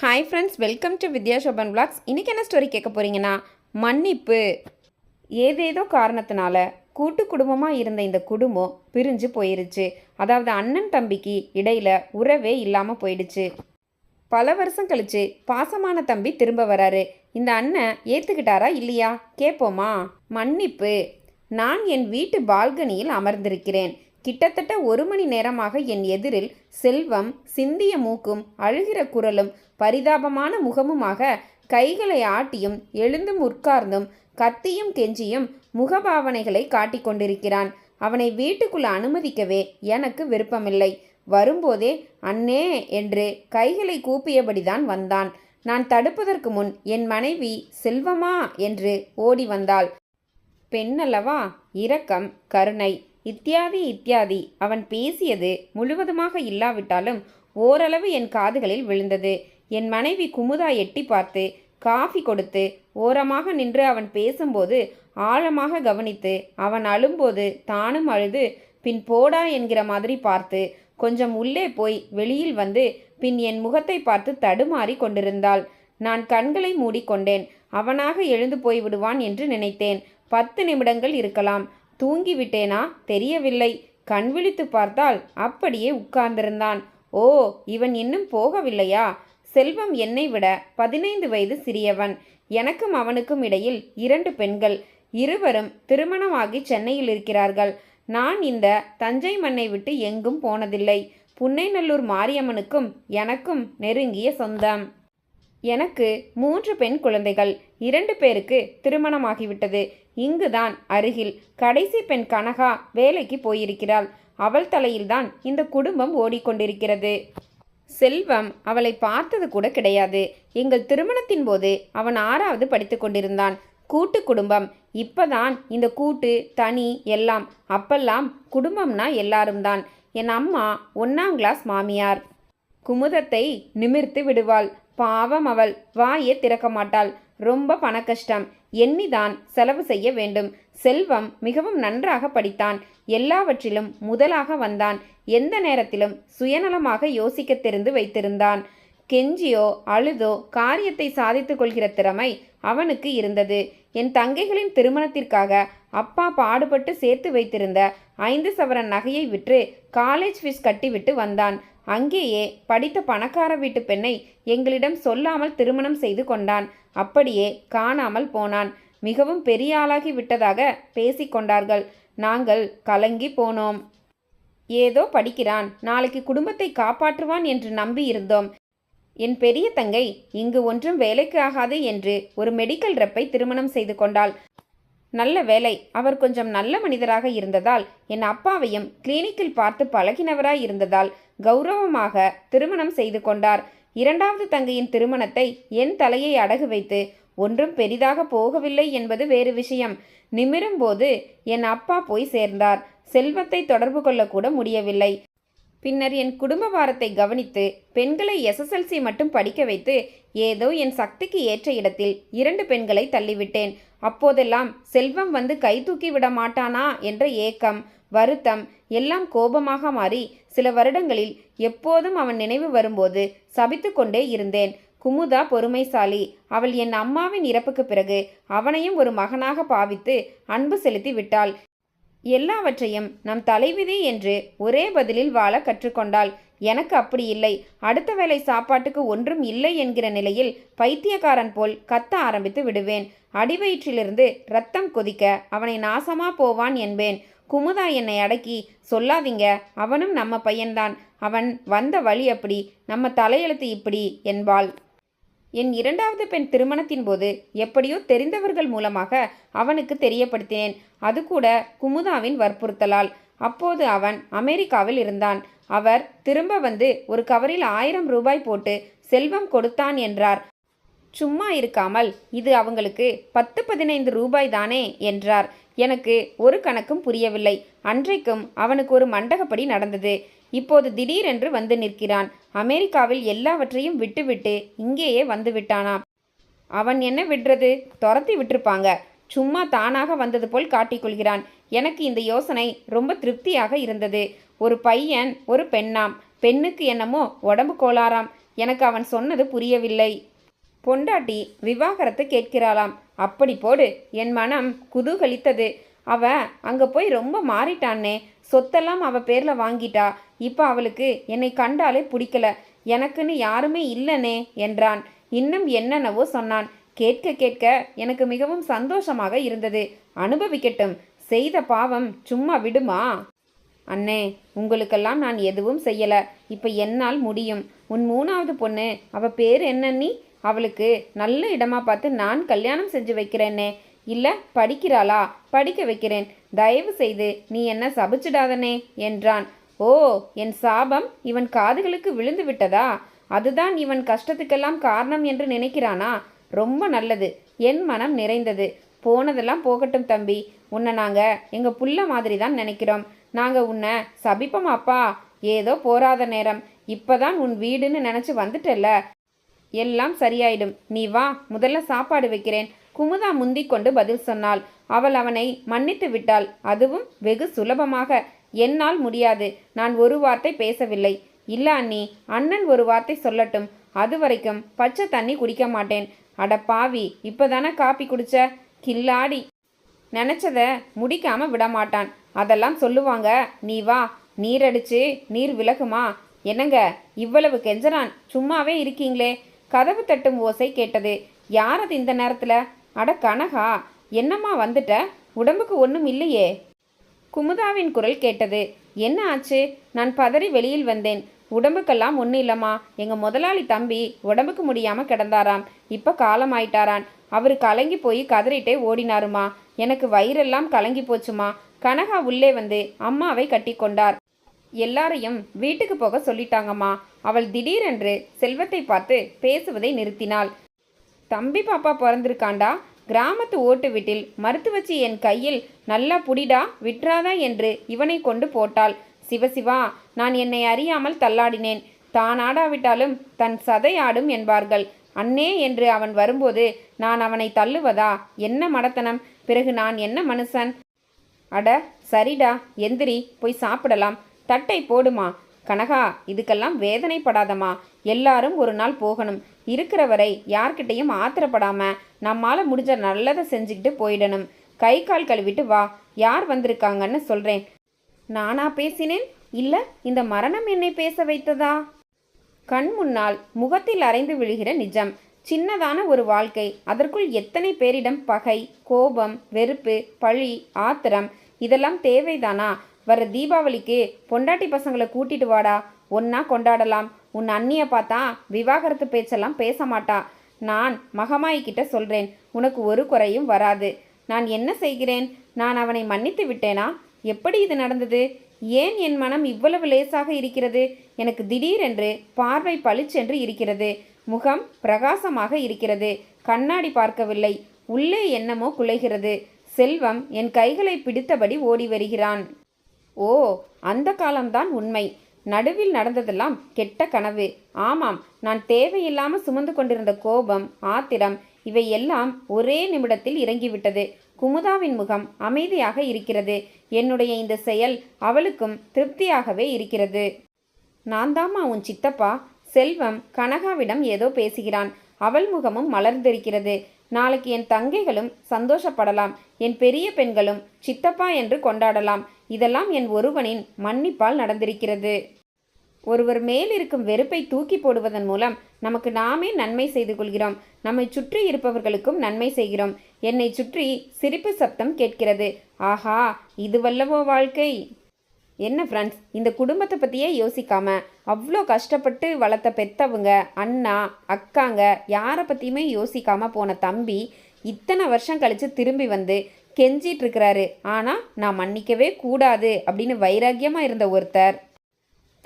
Hi friends welcome to Vidya Shoban vlogs இன்றைக்கி என்ன story கேட்க போகிறீங்கன்னா மன்னிப்பு. ஏதேதோ காரணத்தினால கூட்டு குடும்பமாக இருந்த இந்த குடும்பம் பிரிஞ்சு போயிருச்சு. அதாவது அண்ணன் தம்பிக்கு இடையில் உறவே இல்லாமல் போயிடுச்சு. பல வருஷம் கழிச்சு பாசமான தம்பி திரும்ப வராரு. இந்த அண்ணன் ஏற்றுக்கிட்டாரா இல்லையா? கேட்போமா மன்னிப்பு. நான் என் வீட்டு பால்கனியில் அமர்ந்திருக்கிறேன். கிட்டத்தட்ட ஒரு மணி நேரமாக என் எதிரில் செல்வம் சிந்திய மூக்கும் அழுகிற குரலும் பரிதாபமான முகமுமாக கைகளை ஆட்டியும் எழுந்தும் உட்கார்ந்தும் கத்தியும் கெஞ்சியும் முகபாவனைகளை காட்டிக் கொண்டிருக்கிறான். அவனை வீட்டுக்குள் அனுமதிக்கவே எனக்கு விருப்பமில்லை. வரும்போதே அண்ணே என்று கைகளை கூப்பியபடிதான் வந்தான். நான் தடுப்பதற்கு முன் என் மனைவி செல்வமா? என்று ஓடி வந்தாள். பெண்ணல்லவா? இரக்கம் கருணை. இத்தியாதி இத்தியாதி. அவன் பேசியது முழுவதுமாக இல்லாவிட்டாலும் ஓரளவு என் காதுகளில் விழுந்தது. என் மனைவி குமுதா எட்டி பார்த்து காஃபி கொடுத்து ஓரமாக நின்று அவன் பேசும்போது ஆழமாக கவனித்து அவன் அழும்போது தானும் அழுது பின் போடா என்கிற மாதிரி பார்த்து கொஞ்சம் உள்ளே போய் வெளியில் வந்து பின் என் முகத்தை பார்த்து தடுமாறி கொண்டிருந்தாள். நான் கண்களை மூடிக்கொண்டேன். அவனாக எழுந்து போய் விடுவான் என்று நினைத்தேன். பத்து நிமிடங்கள் இருக்கலாம். தூங்கிவிட்டேனா? தெரியவில்லை. கண் விழித்து பார்த்தால் அப்படியே உட்கார்ந்திருந்தான். ஓ இவன் இன்னும் போகவில்லையா? செல்வம் என்னை விட பதினைந்து வயது சிறியவன். எனக்கும் அவனுக்கும் இடையில் இரண்டு பெண்கள். இருவரும் திருமணமாகி சென்னையில் இருக்கிறார்கள். நான் இந்த தஞ்சை மண்ணை விட்டு எங்கும் போனதில்லை. புன்னைநல்லூர் மாரியம்மனுக்கும் எனக்கும் நெருங்கிய சொந்தம். எனக்கு மூன்று பெண் குழந்தைகள். இரண்டு பேருக்கு திருமணமாகிவிட்டது. இங்குதான் அருகில் கடைசி பெண் கனகா வேலைக்கு போயிருக்கிறாள். அவள் தலையில்தான் இந்த குடும்பம் ஓடிக்கொண்டிருக்கிறது. செல்வம் அவளை பார்த்தது கூட கிடையாது. எங்கள் திருமணத்தின் போது அவன் ஆறாவது படித்து கொண்டிருந்தான். கூட்டு குடும்பம். இப்பதான் இந்த கூட்டு தனி எல்லாம். அப்பெல்லாம் குடும்பம்னா எல்லாரும் தான் என் அம்மா ஒன்னாம் கிளாஸ் மாமியார். குமுதத்தை நிமிர்த்து விடுவாள். பாவம் அவள். வாயே திறக்க மாட்டாள் ரொம்ப பணக்கஷ்டம். எண்ணிதான் செலவு செய்ய வேண்டும். செல்வம் மிகவும் நன்றாக படித்தான். எல்லாவற்றிலும் முதலாக வந்தான். எந்த நேரத்திலும் சுயநலமாக யோசிக்க தெரிந்து வைத்திருந்தான். கெஞ்சியோ அழுதோ காரியத்தை சாதித்துக் கொள்கிற திறமை அவனுக்கு இருந்தது. என் தங்கைகளின் திருமணத்திற்காக அப்பா பாடுபட்டு சேர்த்து வைத்திருந்த ஐந்து சவரன் நகையை விற்று காலேஜ் ஃபீஸ் கட்டிவிட்டு வந்தான். அங்கேயே படித்த பணக்கார வீட்டு பெண்ணை எங்களிடம் சொல்லாமல் திருமணம் செய்து கொண்டான். அப்படியே காணாமல் போனான். மிகவும் பெரிய ஆளாகி விட்டதாக பேசிக்கொண்டார்கள் நாங்கள் கலங்கி போனோம். ஏதோ படிக்கிறான். நாளைக்கு குடும்பத்தை காப்பாற்றுவான் என்று நம்பி இருந்தோம். என் பெரிய தங்கை இங்கு ஒன்றும் வேலைக்கு ஆகாது என்று ஒரு மெடிக்கல் ரெப்பை திருமணம் செய்து கொண்டாள். நல்ல வேலை அவர் கொஞ்சம் நல்ல மனிதராக இருந்ததால் என் அப்பாவையும் கிளினிக்கில் பார்த்து பழகினவராய் இருந்ததால் கௌரவமாக திருமணம் செய்து கொண்டார். இரண்டாவது தங்கையின் திருமணத்தை என் தலையை அடகு வைத்து ஒன்றும் பெரிதாக போகவில்லை என்பது வேறு விஷயம். நிமிரும் போது என் அப்பா போய் சேர்ந்தார். செல்வத்தை தொடர்பு கொள்ளக்கூட முடியவில்லை. பின்னர் என் குடும்ப வாரத்தை கவனித்து பெண்களை எஸ்எஸ்எல்சி மட்டும் படிக்க வைத்து ஏதோ என் சக்திக்கு ஏற்ற இடத்தில் இரண்டு பெண்களை தள்ளிவிட்டேன். அப்போதெல்லாம் செல்வம் வந்து கை தூக்கி விட மாட்டானா என்ற ஏக்கம் வருத்தம் எல்லாம் கோபமாக மாறி சில வருடங்களில் எப்போதும் அவன் நினைவு வரும்போது சபித்து கொண்டே இருந்தேன். குமுதா பொறுமைசாலி. அவள் என் அம்மாவின் இறப்புக்கு பிறகு அவனையும் ஒரு மகனாக பாவித்து அன்பு செலுத்தி விட்டாள். எல்லாவற்றையும் நம் தலைவிதி என்று ஒரே பதிலில் வாழ கற்றுக்கொண்டாள். எனக்கு அப்படி இல்லை. அடுத்த வேளை சாப்பாட்டுக்கு ஒன்றும் இல்லை என்கிற நிலையில் பைத்தியக்காரன் போல் கத்த ஆரம்பித்து விடுவேன். அடிவயிற்றிலிருந்து ரத்தம் கொதிக்க அவனை நாசமா போவான் என்பேன். குமுதா என்னை அடக்கி சொல்லாதீங்க அவனும் நம்ம பையன்தான். அவன் வந்த வழி அப்படி நம்ம தலையெழுத்து இப்படி என்பாள். என் இரண்டாவது பெண் திருமணத்தின் போது எப்படியோ தெரிந்தவர்கள் மூலமாக அவனுக்கு தெரியப்படுத்தினேன். அது கூட குமுதாவின் வற்புறுத்தலால். அப்போது அவன் அமெரிக்காவில் இருந்தான். அவர் திரும்ப வந்து ஒரு கவரில் ஆயிரம் ரூபாய் போட்டு செல்வம் கொடுத்தான் என்றார். சும்மா இருக்காமல் இது அவங்களுக்கு பத்து பதினைந்து ரூபாய் தானே என்றார். எனக்கு ஒரு கணக்கும் புரியவில்லை. அன்றைக்கும் அவனுக்கு ஒரு மண்டகப்படி நடந்தது. இப்போது திடீரென்று வந்து நிற்கிறான். அமெரிக்காவில் எல்லாவற்றையும் விட்டுவிட்டு இங்கேயே வந்து விட்டானாம். அவன் என்ன விடுறது? துரத்தி விட்டிருப்பாங்க. சும்மா தானாக வந்தது போல் காட்டிக்கொள்கிறான் எனக்கு இந்த யோசனை ரொம்ப திருப்தியாக இருந்தது. ஒரு பையன் ஒரு பெண்ணாம். பெண்ணுக்கு என்னமோ உடம்பு கோளாறாம். எனக்கு அவன் சொன்னது புரியவில்லை. பொண்டாட்டி விவாகரத்து கேட்கிறாளாம். அப்படி போடு என் மனம் குதூகலித்தது. அவ அங்கே போய் ரொம்ப மாறிட்டானே சொத்தெல்லாம் அவ பேரில் வாங்கிட்டா. இப்போ அவளுக்கு என்னை கண்டாலே பிடிக்கல. எனக்குன்னு யாருமே இல்லனே என்றான். இன்னும் என்னென்னவோ சொன்னான். கேட்க கேட்க எனக்கு மிகவும் சந்தோஷமாக இருந்தது. அனுபவிக்கட்டும். செய்த பாவம் சும்மா விடுமா? அண்ணே உங்களுக்கெல்லாம் நான் எதுவும் செய்யல. இப்போ என்னால் முடியும். உன் மூணாவது பொண்ணு அவ பேர் என்னன்னி அவளுக்கு நல்ல இடமா பார்த்து நான் கல்யாணம் செஞ்சு வைக்கிறேனே இல்லை படிக்கிறாளா? படிக்க வைக்கிறேன். தயவு செய்து நீ என்ன சபிச்சிடாதனே என்றான். ஓ என் சாபம் இவன் காதுகளுக்கு விழுந்து விட்டதா? அதுதான் இவன் கஷ்டத்துக்கெல்லாம் காரணம் என்று நினைக்கிறானா? ரொம்ப நல்லது. என் மனம் நிறைந்தது. போனதெல்லாம் போகட்டும் தம்பி. உன்னை நாங்கள் எங்கள் புள்ள மாதிரி தான் நினைக்கிறோம். நாங்கள் உன்னை சபிப்போமாப்பா? ஏதோ போராத நேரம். இப்போதான் உன் வீடுன்னு நினச்சி வந்துட்டல்ல. எல்லாம் சரியாயிடும். நீ வா முதல்ல சாப்பாடு வைக்கிறேன். குமுதா முந்திக் கொண்டு பதில் சொன்னாள். அவள் அவனை மன்னித்து விட்டாள். அதுவும் வெகு சுலபமாக. என்னால் முடியாது. நான் ஒரு வார்த்தை பேசவில்லை. இல்ல அண்ணி அண்ணன் ஒரு வார்த்தை சொல்லட்டும். அது வரைக்கும் பச்சை தண்ணி குடிக்க மாட்டேன். அட பாவி இப்போதானே காப்பி குடிச்ச? கில்லாடி. நினச்சத முடிக்காம விட மாட்டான் அதெல்லாம் சொல்லுவாங்க. நீ வா நீர் அடிச்சு நீர் விலகுமா? என்னங்க இவ்வளவு கெஞ்சனான் சும்மாவே இருக்கீங்களே. கதவு தட்டும் ஓசை கேட்டது. யார் அது இந்த நேரத்தில்? அட கனகா என்னம்மா வந்துட்ட? உடம்புக்கு ஒன்றும் இல்லையே. குமுதாவின் குரல் கேட்டது. என்ன ஆச்சு? நான் பதறி வெளியில் வந்தேன். உடம்புக்கெல்லாம் ஒன்றும் இல்லைம்மா. எங்கள் முதலாளி தம்பி உடம்புக்கு முடியாமல் கிடந்தாராம். இப்போ காலம் ஆயிட்டாரான் அவர் கலங்கி போய் கதறிட்டே ஓடினாருமா. எனக்கு வயிறெல்லாம் கலங்கி போச்சுமா. கனகா உள்ளே வந்து அம்மாவை கட்டி கொண்டார் எல்லாரையும் வீட்டுக்கு போக சொல்லிட்டாங்கம்மா. அவள் திடீரென்று செல்வத்தை பார்த்து பேசுவதை நிறுத்தினாள். தம்பி பாப்பா பிறந்திருக்காண்டா? கிராமத்து ஓட்டு வீட்டில் மருத்துவச்சி என் கையில் நல்லா புடிடா விட்றாதா என்று இவனை கொண்டு போட்டாள். சிவசிவா நான் என்னை அறியாமல் தள்ளாடினேன். தான் ஆடாவிட்டாலும் தன் சதை ஆடும் என்பார்கள். அண்ணே என்று அவன் வரும்போது நான் அவனை தள்ளுவதா? என்ன மடத்தனம்? பிறகு நான் என்ன மனுஷன்? அட சரிடா. எந்திரி போய் சாப்பிடலாம். தட்டை போடுமா? கனகா இதுக்கெல்லாம் வேதனைப்படாதம்மா. எல்லாரும் ஒரு நாள் போகணும். இருக்கிற வரை யார்கிட்டையும் ஆத்திரப்படாம நம்மால முடிஞ்ச நல்லதை செஞ்சுக்கிட்டு போயிடணும். கை கால் கழுவிட்டு வா. யார் வந்திருக்காங்கன்னு சொல்றேன். நானா பேசினேன்? இல்ல இந்த மரணம் என்னை பேச வைத்ததா? கண் முன்னால் முகத்தில் அரைந்து விழுகிற நிஜம். சின்னதான ஒரு வாழ்க்கை. அதற்குள் எத்தனை பேரிடம் பகை கோபம் வெறுப்பு பழி ஆத்திரம் இதெல்லாம் தேவைதானா? வர தீபாவளிக்கு பொண்டாட்டி பசங்களை கூட்டிட்டு வாடா. ஒன்னா கொண்டாடலாம். உன் அண்ணிய பார்த்தா விவாகரத்து பேச்செல்லாம் பேச மாட்டா. நான் மகமாயி கிட்ட சொல்றேன். உனக்கு ஒரு குறையும் வராது. நான் என்ன செய்கிறேன்? நான் அவனை மன்னித்து விட்டேனா? எப்படி இது நடந்தது? ஏன் என் மனம் இவ்வளவு லேசாக இருக்கிறது? எனக்கு திடீரென்று பார்வை பளிச்சென்று இருக்கிறது. முகம் பிரகாசமாக இருக்கிறது. கண்ணாடி பார்க்கவில்லை. உள்ளே என்னமோ குலைகிறது. செல்வம் என் கைகளை பிடித்தபடி ஓடி வருகிறான். ஓ அந்த காலம்தான் உண்மை. நடுவில் நடந்ததெல்லாம் கெட்ட கனவு. ஆமாம் நான் தேவையில்லாமல் சுமந்து கொண்டிருந்த கோபம் ஆத்திரம் இவை எல்லாம் ஒரே நிமிடத்தில் இறங்கிவிட்டது. குமுதாவின் முகம் அமைதியாக இருக்கிறது. என்னுடைய இந்த செயல் அவளுக்கும் திருப்தியாகவே இருக்கிறது. நான் தாம்மா உன் சித்தப்பா? செல்வம் கனகாவிடம் ஏதோ பேசுகிறான். அவள் முகமும் மலர்ந்திருக்கிறது. நாளைக்கு என் தங்கைகளும் சந்தோஷப்படலாம். என் பெரிய பெண்களும் சித்தப்பா என்று கொண்டாடலாம். இதெல்லாம் என் ஒருவனின் மன்னிப்பால் நடந்திருக்கிறது. ஒருவர் மேல் இருக்கும் வெறுப்பை தூக்கி போடுவதன் மூலம் நமக்கு நாமே நன்மை செய்து கொள்கிறோம். நம்மை சுற்றி இருப்பவர்களுக்கும் நன்மை செய்கிறோம். என்னை சுற்றி சிரிப்பு சப்தம் கேட்கிறது. ஆஹா இதுவல்லவோ வாழ்க்கை. என்ன ஃப்ரெண்ட்ஸ் இந்த குடும்பத்தை பற்றியே யோசிக்காம அவ்வளோ கஷ்டப்பட்டு வளர்த்த பெத்தவங்க அண்ணா அக்காங்க யாரை பற்றியுமே யோசிக்காம போன தம்பி இத்தனை வருஷம் கழித்து திரும்பி வந்து கெஞ்சிட்ருக்கிறாரு ஆனால் நான் மன்னிக்கவே கூடாது அப்படின்னு வைராக்கியமாக இருந்த ஒருத்தர்.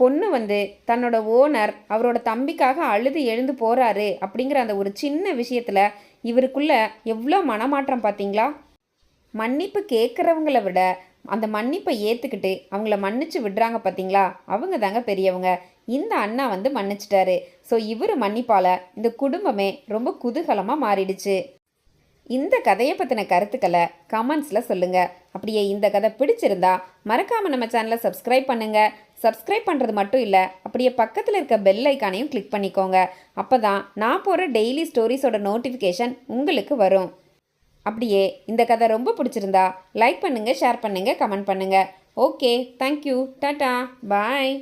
பொண்ணு வந்து தன்னோட ஓனர் அவரோட தம்பிக்காக அழுது எழுந்து போகிறாரு அப்படிங்கிற அந்த ஒரு சின்ன விஷயத்தில் இவருக்குள்ள எவ்வளோ மனமாற்றம் பார்த்தீங்களா மன்னிப்பு கேட்குறவங்கள விட அந்த மன்னிப்பை ஏற்றுக்கிட்டு அவங்கள மன்னிச்சு விடுறாங்க பார்த்தீங்களா அவங்க தாங்க பெரியவங்க. இந்த அண்ணா வந்து மன்னிச்சிட்டாரு. ஸோ இவர் மன்னிப்பால் இந்த குடும்பமே ரொம்ப குதூகலமாக மாறிடுச்சு. இந்த கதையை பற்றின கருத்துக்களை கமெண்ட்ஸில் சொல்லுங்கள் அப்படியே இந்த கதை பிடிச்சிருந்தா மறக்காமல் நம்ம சேனலை சப்ஸ்கிரைப் பண்ணுங்கள் சப்ஸ்கிரைப் பண்ணுறது மட்டும் இல்லை அப்படியே பக்கத்தில் இருக்க பெல் ஐக்கானையும் கிளிக் பண்ணிக்கோங்க. அப்போ தான் நான் போகிற டெய்லி ஸ்டோரிஸோட நோட்டிஃபிகேஷன் உங்களுக்கு வரும். அப்படியே இந்த கதை ரொம்ப பிடிச்சிருந்தா லைக் பண்ணுங்கள் ஷேர் பண்ணுங்கள் கமெண்ட் பண்ணுங்கள் ஓகே தேங்க்யூ டாட்டா பாய்